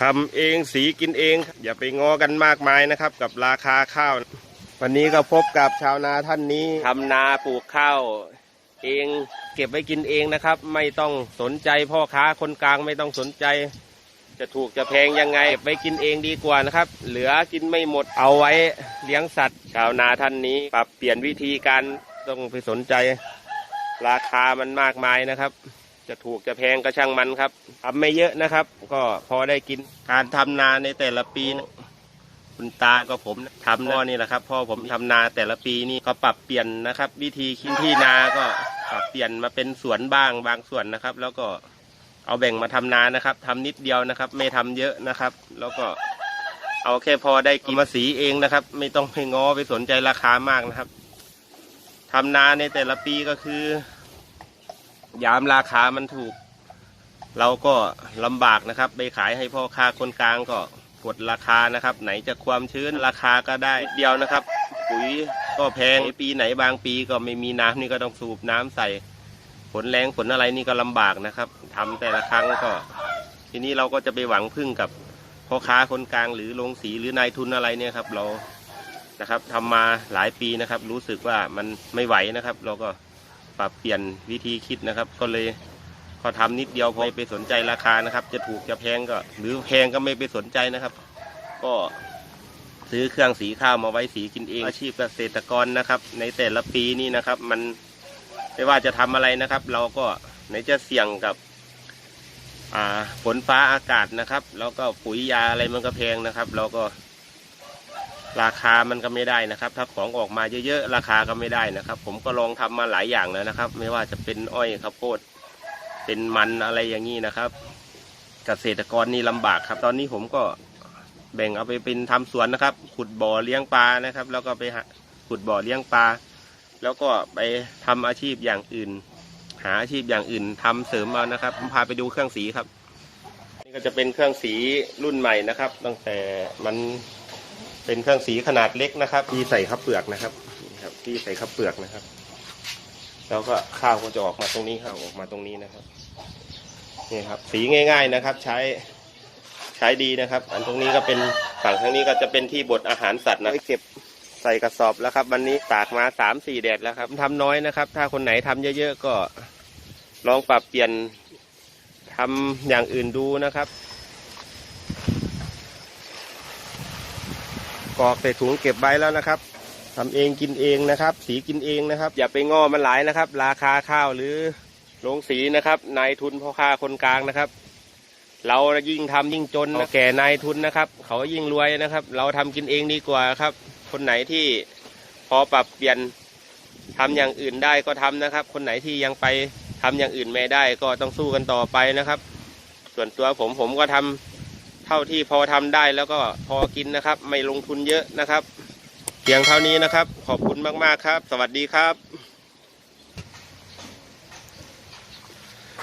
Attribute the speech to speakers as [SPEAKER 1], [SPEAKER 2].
[SPEAKER 1] ทำเองสีกินเอง อย่าไปงอกันมากมายนะครับ กับราคาข้าว วันนี้ก็พบกับชาวนาท่านนี้ทำนาปลูกข้าวเองเก็บไว้กินเองนะครับ ไม่ต้องสนใจพ่อค้าคนกลางไม่ต้องสนใจ จะถูกจะแพงยังไงเก็บไว้กินเองดีกว่านะครับ เหลือกินไม่หมดเอาไว้เลี้ยงสัตว์ ชาวนาท่านนี้ปรับเปลี่ยนวิธีการต้องไปสนใจ ราคามันมากมายนะครับ จะถูกจะแพงก็ช่างมันครับทำไม่เยอะนะครับ ก็พอได้กินการทำนาในแต่ละปีนะคุณตาก็ผมทำนานี่แหละครับพ่อผมทำนาแต่ละปีนี่ก็ปรับเปลี่ยนนะครับ วิธีคิดที่นาก็ปรับเปลี่ยนมาเป็นสวนบ้างบางส่วนนะครับ แล้วก็เอาแบ่งมาทำนานะครับทำนิดเดียวนะครับ ไม่ทำเยอะนะครับ แล้วก็เอาแค่พอได้กินมาสีเองนะครับ ไม่ต้องไปง้อไปสนใจราคามากนะครับทำนาในแต่ละปีก็คือ ยามราคามันถูก เราก็ลำบากนะครับ ไปขายให้พ่อค้าคนกลางก็กดราคานะครับ ไหนจะความชื้นราคาก็ได้เดียวนะครับ ปุ๋ยก็แพงปีไหนบางปีก็ไม่มีน้ำนี่ก็ต้องสูบน้ำใส่ฝนแรงฝนอะไรนี่ก็ลำบากนะครับทำแต่ละครั้งก็ ทีนี้เราก็จะไปหวังพึ่งกับพ่อค้าคนกลางหรือโรงสีหรือนายทุนอะไรเนี่ยครับ เรานะครับทำมาหลายปีนะครับ รู้สึกว่ามันไม่ไหวนะครับ เราก็ ปรับเปลี่ยนวิธีคิดนะครับ ก็เลยพอทำนิดเดียวพอไม่ไปสนใจราคานะครับ จะถูกจะแพงก็ หรือแพงก็ไม่ไปสนใจนะครับ ก็ซื้อเครื่องสีข้าวมาไว้สีกินเองอาชีพเกษตรกรนะครับ ในแต่ละปีนี่นะครับ มันไม่ว่าจะทำอะไรนะครับ เราก็ไหนจะเสี่ยงกับอ่าฝนฟ้าอากาศนะครับ แล้วก็ปุ๋ยยาอะไรมันก็แพงนะครับ เราก็ ราคามันก็ไม่ได้นะครับ ถ้าของออกมาเยอะๆ ราคาก็ไม่ได้นะครับ ผมก็ลองทำมาหลายอย่างแล้วนะครับ ไม่ว่าจะเป็นอ้อยข้าวโพดเป็นมันอะไรอย่างนี้นะครับ เกษตรกรนี่ลำบากครับ ตอนนี้ผมก็แบ่งเอาไปเป็นทำสวนนะครับ ขุดบ่อเลี้ยงปลานะครับ แล้วก็ไปขุดบ่อเลี้ยงปลา แล้วก็ไปทำอาชีพอย่างอื่น หาอาชีพอย่างอื่นทำเสริมเอานะครับ ผมพาไปดูเครื่องสีครับ นี่ก็จะเป็นเครื่องสีรุ่นใหม่นะครับ ตั้งแต่มัน เป็นเครื่องสีขนาดเล็กนะครับที่ใส่ข้าวเปลือกนะครับนี่ครับที่ใส่ข้าวเปลือกนะครับ แล้วก็ข้าวก็จะออกมาตรงนี้ครับออกมาตรงนี้นะครับนี่ครับ สีง่าย ๆนะครับ ใช้ใช้ดีนะครับ อันตรงนี้ก็เป็นฝั่งทางนี้ก็จะเป็นที่บดอาหารสัตว์นะเก็บใส่กระสอบแล้วครับ วันนี้ตากมาสามสี่แดดแล้วครับทำน้อยนะครับ ถ้าคนไหนทำเยอะๆก็ลองปรับเปลี่ยนทำอย่างอื่นดูนะครับ กอกใส่ถุงเก็บไว้แล้วนะครับทำเองกินเองนะครับ สีกินเองนะครับ อย่าไปง้อมันหลายนะครับ ราคาข้าวหรือโรงสีนะครับนายทุนพ่อค้าคนกลางนะครับ เรายิ่งทำยิ่งจนแก่นายทุนนะครับ เขายิ่งรวยนะครับ เราทำกินเองดีกว่าครับ คนไหนที่พอปรับเปลี่ยนทำอย่างอื่นได้ก็ทำนะครับ คนไหนที่ยังไปทำอย่างอื่นไม่ได้ก็ต้องสู้กันต่อไปนะครับ ส่วนตัวผมผมก็ทำ เท่าที่พอทำได้แล้วก็พอกินนะครับ ไม่ลงทุนเยอะนะครับเพียงเท่านี้นะครับ ขอบคุณมากๆครับ สวัสดีครับ